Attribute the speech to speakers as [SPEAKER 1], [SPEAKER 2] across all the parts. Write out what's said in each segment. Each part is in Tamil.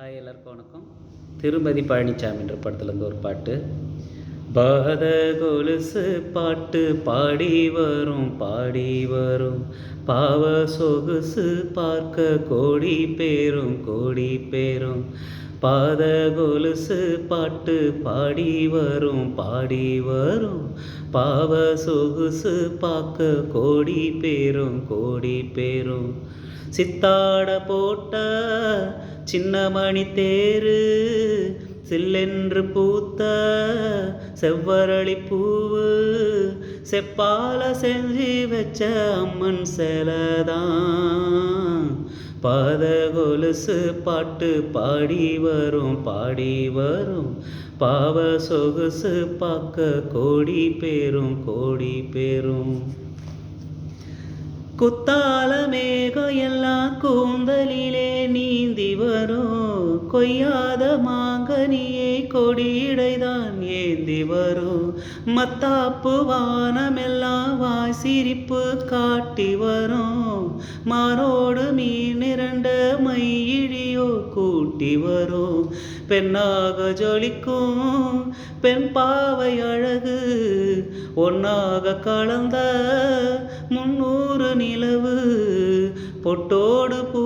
[SPEAKER 1] ஹாய் எல்லாருக்கும் வணக்கம். திருமதி பழனிசாமி என்ற படத்துலேருந்து ஒரு பாட்டு. பாத கொலுசு பாட்டு பாடி வரும் பாடி வரும். பாவ சொகுசு பார்க்க கோடி பேரும் கோடி பேரும். பாத கொலுசு பாட்டு பாடி வரும் பாடி வரும். பாவ சொகுசு பார்க்க கோடி பேரும் கோடி பேரும். சித்தாட போட்ட சின்னமணி தேரு சில்லென்று பூத்த செவ்வரளி பூவு செப்பால செஞ்சு வச்ச அம்மன் செலதான். பாத கொலுசு பாட்டு பாடி வரும் பாடி வரும். பாவ சொகுசு பார்க்க கோடி பேரும் கோடி பேரும். குத்தால மேகம் எல்லாம் கூந்தலிலே கொய்யாத மாங்கனியை கொடியிடைதான் ஏந்தி வரும். மத்தாப்பு வானமெல்லாம் வாய் சிரிப்பு காட்டி வரும். மாரோடு மீன் இரண்ட மையிழியோ கூட்டி வரும். பெண்ணாக ஜொலிக்கும் பெண் பாவை அழகு ஒன்னாக கலந்த முன்னூறு நிலவு. பொட்டோடு பூ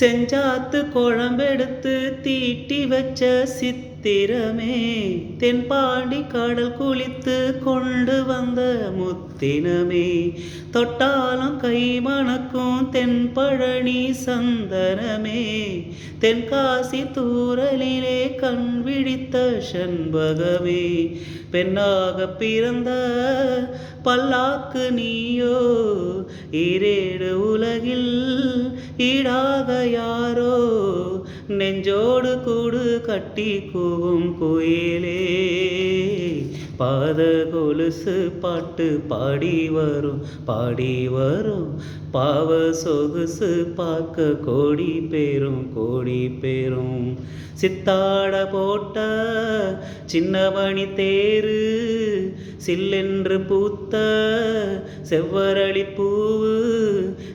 [SPEAKER 1] செஞ்சாத்து குழம்பெடுத்து தீட்டி வச்ச சித்திரமே தென்பாண்டி கடல் குளித்து கொண்டு வந்த முத்தினமே. தொட்டாலும் கை மணக்கும் தென்பழனி சந்தனமே. தென்காசி தூரலிலே கண் விழித்த செண்பகமே. பெண்ணாக பிறந்த பல்லாக்கு நீயோ இரேடு உலகில் ஈடாக யாரோ? நெஞ்சோடு கூடு கட்டி கூவும் கோயிலே. பாத கொலுசு பாட்டு பாடி வரும் பாடி வரும். பாவ சொகுசு பார்க்க கோடி பேரும் கோடி பேரும். சித்தாட போட்ட சின்னமணி தேரு சில்லென்று பூத்த செவ்வரளி பூவு.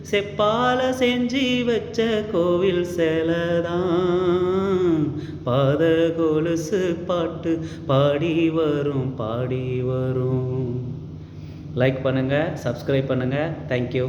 [SPEAKER 1] செப்பால செஞ்சு வச்ச கோவில் செலதான். பாத கொலுசு பாட்டு பாடி வரும் பாடி வரும். லைக் பண்ணுங்கள் சப்ஸ்கிரைப் பண்ணுங்கள் தேங்க்யூ